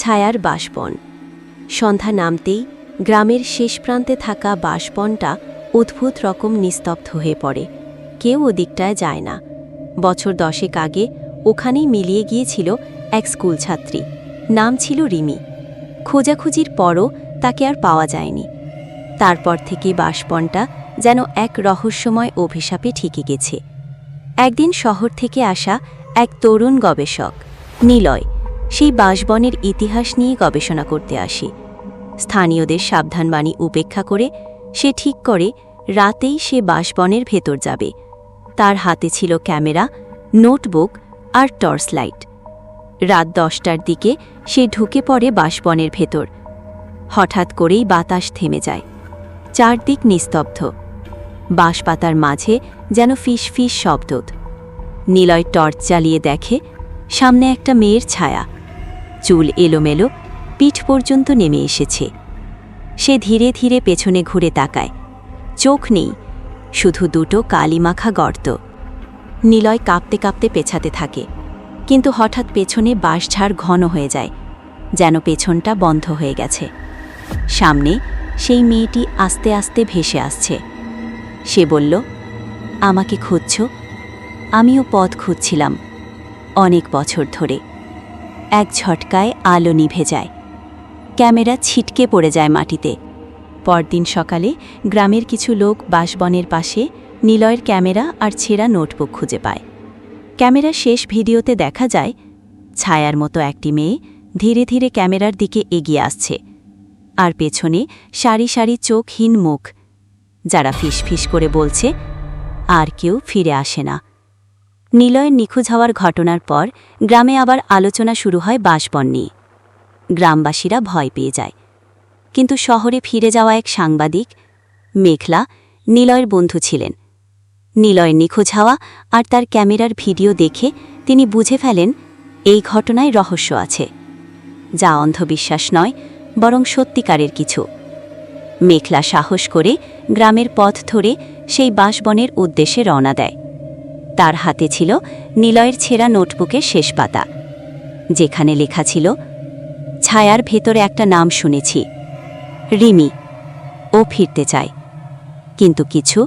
ছায়ার বাসবন। সন্ধ্যা নামতেই গ্রামের শেষ প্রান্তে থাকা বাসবনটা অদ্ভুত রকম নিস্তব্ধ হয়ে পড়ে। কেউ ওদিকটায় যায় না। বছর দশেক আগে ওখানেই মিলিয়ে গিয়েছিল এক স্কুল ছাত্রী। নাম ছিল রিমি। খোঁজাখুঁজির পরও তাকে আর পাওয়া যায়নি। তারপর থেকে বাসবনটা যেন এক রহস্যময় অভিশাপে ঠিকে গেছে। একদিন শহর থেকে আসা এক তরুণ গবেষক, নিলয় সেই বাসবনের ইতিহাস নিয়ে গবেষণা করতে আসে। স্থানীয়দের সাবধানবাণী উপেক্ষা করে সে ঠিক করে রাতেই সে বাসবনের ভেতর যাবে। তার হাতে ছিল ক্যামেরা, নোটবুক আর টর্চ লাইট। রাত দশটার দিকে সে ঢুকে পড়ে বাসবনের ভেতর। হঠাৎ করেই বাতাস থেমে যায়। চারদিক নিস্তব্ধ। বাঁশপাতার মাঝে যেন ফিস ফিস শব্দ। নিলয় টর্চ চালিয়ে দেখে, সামনে একটা মেয়ের ছায়া। চুল এলোমেলো, পিঠ পর্যন্ত নেমে এসেছে। সে ধীরে ধীরে পেছনে ঘুরে তাকায়। চোখ নেই, শুধু দুটো কালিমাখা গর্ত। নিলয় কাঁপতে কাঁপতে পেছাতে থাকে, কিন্তু হঠাৎ পেছনে বাঁশঝাড় ঘন হয়ে যায়, যেন পেছনটা বন্ধ হয়ে গেছে। সামনে সেই মেয়েটি আস্তে আস্তে ভেসে আসছে। সে বলল, আমাকে খুঁজছ? আমিও পথ খুঁজছিলাম, অনেক বছর ধরে। এক ঝটকায় আলো নিভে যায়। ক্যামেরা ছিটকে পড়ে যায় মাটিতে। পরদিন সকালে গ্রামের কিছু লোক বাসবনের পাশে নিলয়ের ক্যামেরা আর ছেঁড়া নোটবুক খুঁজে পায়। ক্যামেরা শেষ ভিডিওতে দেখা যায়, ছায়ার মতো একটি মেয়ে ধীরে ধীরে ক্যামেরার দিকে এগিয়ে আসছে। আর পেছনে সারি সারি চোখহীন মুখ, যারা ফিসফিস করে বলছে, আর কেউ ফিরে আসে না। নিলয়ের নিখোঁজ হওয়ার ঘটনার পর গ্রামে আবার আলোচনা শুরু হয় বাসবন নিয়ে। গ্রামবাসীরা ভয় পেয়ে যায়। কিন্তু শহরে ফিরে যাওয়া এক সাংবাদিক, মেঘলা, নিলয়ের বন্ধু ছিলেন। নিলয়ের নিখোঁজ হওয়া আর তার ক্যামেরার ভিডিও দেখে তিনি বুঝে ফেলেন, এই ঘটনায় রহস্য আছে। যা অন্ধবিশ্বাস নয়, বরং সত্যিকারের কিছু। মেঘলা সাহস করে গ্রামের পথ ধরে সেই বাঁশবনের উদ্দেশ্যে রওনা দেয়। তার হাতে ছিল নিলয়ের ছেঁড়া নোটবুকের শেষ পাতা, যেখানে লেখা ছিল, ছায়ার ভেতরে একটা নাম শুনেছি, রিমি, ও ফিরতে চায়, কিন্তু কিছু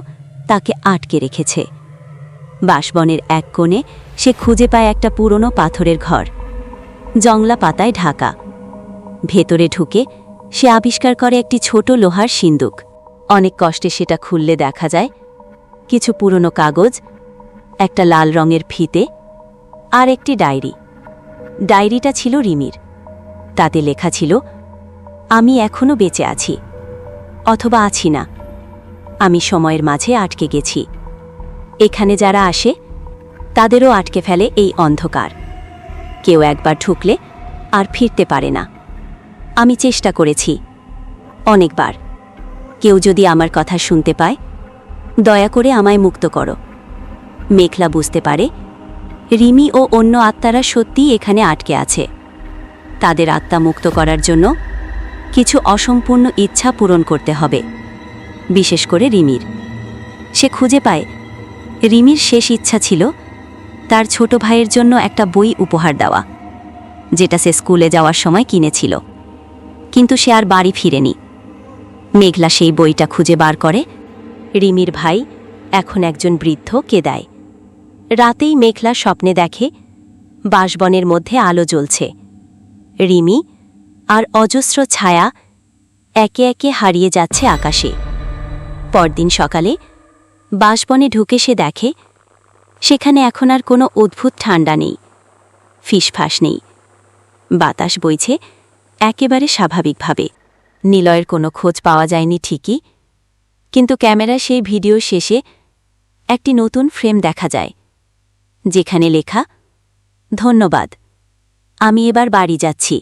তাকে আটকে রেখেছে। বাসবনের এক কোণে সে খুঁজে পায় একটা পুরনো পাথরের ঘর, জংলা পাতায় ঢাকা। ভেতরে ঢুকে সে আবিষ্কার করে একটি ছোট লোহার সিন্দুক। অনেক কষ্টে সেটা খুললে দেখা যায়, কিছু পুরনো কাগজ একটা লাল রঙের ফিতে আর একটি ডায়েরি। ডায়েরিটা ছিল রিমির। তাতে লেখা ছিল, আমি এখনও বেঁচে আছি, অথবা আছি না। আমি সময়ের মাঝে আটকে গেছি। এখানে যারা আসে, তাদেরও আটকে ফেলে এই অন্ধকার। কেউ একবার ঢুকলে আর ফিরতে পারে না। আমি চেষ্টা করেছি, অনেকবার। কেউ যদি আমার কথা শুনতে পায়, দয়া করে আমায় মুক্ত করো। মেঘলা বুঝতে পারে, রিমি ও অন্য আত্মারা সত্যিই এখানে আটকে আছে। তাদের আত্মা মুক্ত করার জন্য কিছু অসম্পূর্ণ ইচ্ছা পূরণ করতে হবে, বিশেষ করে রিমির। সে খুঁজে পায়, রিমির শেষ ইচ্ছা ছিল তার ছোট ভাইয়ের জন্য একটা বই উপহার দেওয়া, যেটা সে স্কুলে যাওয়ার সময় কিনেছিল। কিন্তু সে আর বাড়ি ফিরেনি। মেঘলা সেই বইটা খুঁজে বার করে, রিমির ভাই এখন একজন বৃদ্ধ কেদায় রাতেই মেঘলা স্বপ্নে দেখে বাঁশবনের মধ্যে আলো জ্বলছে। রিমি আর অজস্র ছায়া একে একে হারিয়ে যাচ্ছে আকাশে। পরদিন সকালে বাঁশবনে ঢুকে সে দেখে, সেখানে এখন আর কোনো অদ্ভুত ঠান্ডা নেই, ফিসফাস নেই। বাতাস বইছে একেবারে স্বাভাবিকভাবে। নিলয়ের কোনো খোঁজ পাওয়া যায়নি ঠিকই, কিন্তু ক্যামেরা সেই ভিডিও শেষে একটি নতুন ফ্রেম দেখা যায়। যেখানে লেখা ধন্যবাদ আমি এবার বাড়ি যাচ্ছি।